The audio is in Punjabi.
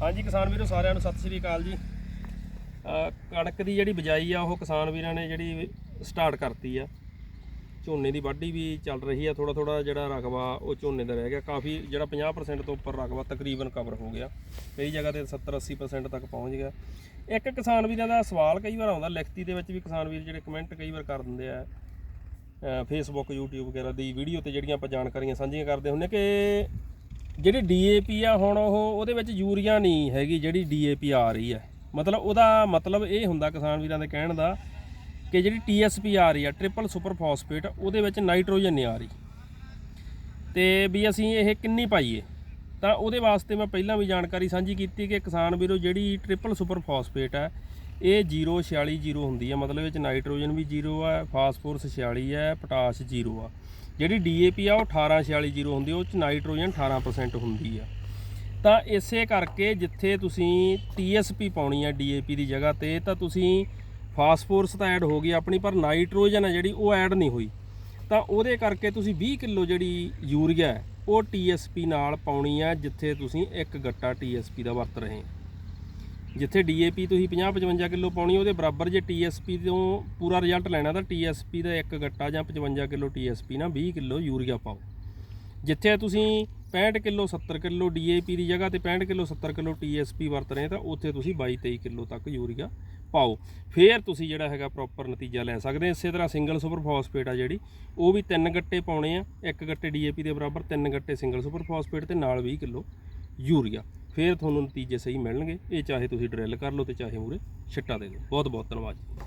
ਹਾਂਜੀ, ਕਿਸਾਨ ਵੀਰੋ, ਸਾਰਿਆਂ ਨੂੰ ਸਤਿ ਸ੍ਰੀ ਅਕਾਲ ਜੀ। ਕਣਕ ਦੀ ਜਿਹੜੀ ਬਿਜਾਈ ਆ, ਉਹ ਕਿਸਾਨ ਵੀਰਾਂ ਨੇ ਜਿਹੜੀ ਸਟਾਰਟ ਕਰਤੀ ਆ। ਝੋਨੇ ਦੀ ਵਾਢੀ ਵੀ ਚੱਲ ਰਹੀ ਆ ਥੋੜਾ ਥੋੜਾ ਜਿਹੜਾ ਰਕਬਾ, ਉਹ ਝੋਨੇ ਦਾ ਰਹਿ ਗਿਆ। ਕਾਫੀ ਜਿਹੜਾ 50% ਤੋਂ ਉੱਪਰ ਰਕਬਾ ਤਕਰੀਬਨ ਕਵਰ ਹੋ ਗਿਆ। ਕਈ ਜਗ੍ਹਾ ਤੇ 70 80% ਤੱਕ ਪਹੁੰਚ ਗਿਆ। ਇੱਕ ਕਿਸਾਨ ਵੀਰਾਂ ਦਾ ਸਵਾਲ ਕਈ ਵਾਰ ਆਉਂਦਾ, ਲਿਖਤੀ ਦੇ ਵਿੱਚ ਵੀ ਕਿਸਾਨ ਵੀਰ ਜਿਹੜੇ ਕਮੈਂਟ ਕਈ ਵਾਰ ਕਰ ਦਿੰਦੇ ਆ। ਫੇਸਬੁੱਕ YouTube ਵਗੈਰਾ ਦੀ ਵੀਡੀਓ ਤੇ ਜਿਹੜੀਆਂ ਆਪਾਂ ਜਾਣਕਾਰੀਆਂ ਸਾਂਝੀਆਂ ਕਰਦੇ ਹੁੰਦੇ ਕਿ ਜਿਹੜੀ ਡੀਏਪੀ ਆ ਹੁਣ ਉਹ ਉਹਦੇ ਵਿੱਚ ਯੂਰੀਆ ਨਹੀਂ ਹੈਗੀ ਜਿਹੜੀ ਡੀਏਪੀ ਆ ਰਹੀ ਹੈ। ਮਤਲਬ ਉਹਦਾ ਮਤਲਬ ਇਹ ਹੁੰਦਾ ਕਿਸਾਨ ਵੀਰਾਂ ਦੇ ਕਹਿਣ ਦਾ ਕਿ ਜਿਹੜੀ ਟੀਐਸਪੀ ਆ ਰਹੀ ਆ ਟ੍ਰਿਪਲ ਸੁਪਰ ਫਾਸਫੇਟ ਉਹਦੇ ਵਿੱਚ ਨਾਈਟ੍ਰੋਜਨ ਨਹੀਂ ਆ ਰਹੀ। ਤੇ ਵੀ ਅਸੀਂ ਇਹ ਕਿੰਨੀ ਪਾਈਏ? ਤਾਂ ਉਹਦੇ ਵਾਸਤੇ ਮੈਂ ਪਹਿਲਾਂ ਵੀ ਜਾਣਕਾਰੀ ਸਾਂਝੀ ਕੀਤੀ ਕਿ ਕਿਸਾਨ ਵੀਰੋ ਜਿਹੜੀ ਟ੍ਰਿਪਲ ਸੁਪਰ ਫਾਸਫੇਟ ਹੈ ਇਹ 046 ਹੁੰਦੀ ਹੈ ਮਤਲਬ ਇਹ ਚ ਨਾਈਟ੍ਰੋਜਨ ਵੀ 0 ਆ, ਫਾਸਫੋਰਸ 46 ਹੈ ਪੋਟਾਸ਼ 0 ਆ। ਜਿਹੜੀ ਡੀਏਪੀ ਆ, ਉਹ 1846 ਹੁੰਦੀ ਉਹ ਚ ਨਾਈਟ੍ਰੋਜਨ 18% ਹੁੰਦੀ ਆ। ਤਾਂ ਇਸੇ ਕਰਕੇ ਜਿੱਥੇ ਤੁਸੀਂ ਟੀਐਸਪੀ ਪਾਉਣੀ ਹੈ ਡੀਏਪੀ ਦੀ ਜਗ੍ਹਾ ਤੇ, ਤਾਂ ਤੁਸੀਂ ਫਾਸਫੋਰਸ ਤਾਂ ਐਡ ਹੋ ਗਈ ਆਪਣੀ, ਪਰ ਨਾਈਟ੍ਰੋਜਨ ਹੈ ਜਿਹੜੀ, ਉਹ ਐਡ ਨਹੀਂ ਹੋਈ। ਤਾਂ ਉਹਦੇ ਕਰਕੇ ਤੁਸੀਂ 20 ਕਿਲੋ ਜਿਹੜੀ ਯੂਰੀਆ ਹੈ ਉਹ ਟੀਐਸਪੀ ਨਾਲ ਪਾਉਣੀ ਆ, ਜਿੱਥੇ ਤੁਸੀਂ ਇੱਕ ਗੱਟਾ ਟੀਐਸਪੀ ਦਾ ਵਰਤ ਰਹੇ ਹੋ। ਜਿੱਥੇ ਡੀਏਪੀ ਤੁਸੀਂ 50 55 ਕਿਲੋ ਪਾਉਣੀ, ਉਹਦੇ ਬਰਾਬਰ ਜੇ ਟੀਐਸਪੀ ਤੋਂ ਪੂਰਾ ਰਿਜ਼ਲਟ ਲੈਣਾ, ਤਾਂ ਟੀਐਸਪੀ ਦਾ ਇੱਕ ਗੱਟਾ ਜਾਂ 55 ਕਿਲੋ ਟੀਐਸਪੀ ਨਾਲ 20 ਕਿਲੋ ਯੂਰੀਆ ਪਾਓ। ਜਿੱਥੇ ਤੁਸੀਂ 65 ਕਿਲੋ 70 ਕਿਲੋ ਡੀਏਪੀ ਦੀ ਜਗ੍ਹਾ ਤੇ 65 ਕਿਲੋ 70 ਕਿਲੋ ਟੀਐਸਪੀ ਵਰਤ ਰਹੇ ਤਾਂ ਉੱਥੇ ਤੁਸੀਂ 22 23 ਕਿਲੋ ਤੱਕ ਯੂਰੀਆ ਪਾਓ। ਫੇਰ ਤੁਸੀਂ ਜਿਹੜਾ ਹੈਗਾ ਪ੍ਰੋਪਰ ਨਤੀਜਾ ਲੈ ਸਕਦੇ ਇਸੇ ਤਰ੍ਹਾਂ ਸਿੰਗਲ ਸੁਪਰ ਫਾਸਫੇਟ ਆ ਜਿਹੜੀ, ਉਹ ਵੀ ਤਿੰਨ ਗੱਟੇ ਪਾਉਣੇ ਆ, ਇੱਕ ਗੱਟੇ ਡੀਏਪੀ ਦੇ ਬਰਾਬਰ, ਤਿੰਨ ਗੱਟੇ ਸਿੰਗਲ ਸੁਪਰ ਫਾਸਫੇਟ ਤੇ ਨਾਲ 20 ਕਿਲੋ ਯੂਰੀਆ। ਫਿਰ ਤੁਹਾਨੂੰ ਨਤੀਜੇ ਸਹੀ ਮਿਲਣਗੇ। ਇਹ ਚਾਹੇ ਤੁਸੀਂ ਡਰਿੱਲ ਕਰ ਲਓ ਤੇ ਚਾਹੇ ਮੂਰੇ ਛਿੱਟਾ ਦੇ ਦਿਓ। ਬਹੁਤ ਬਹੁਤ ਧੰਨਵਾਦ ਜੀ।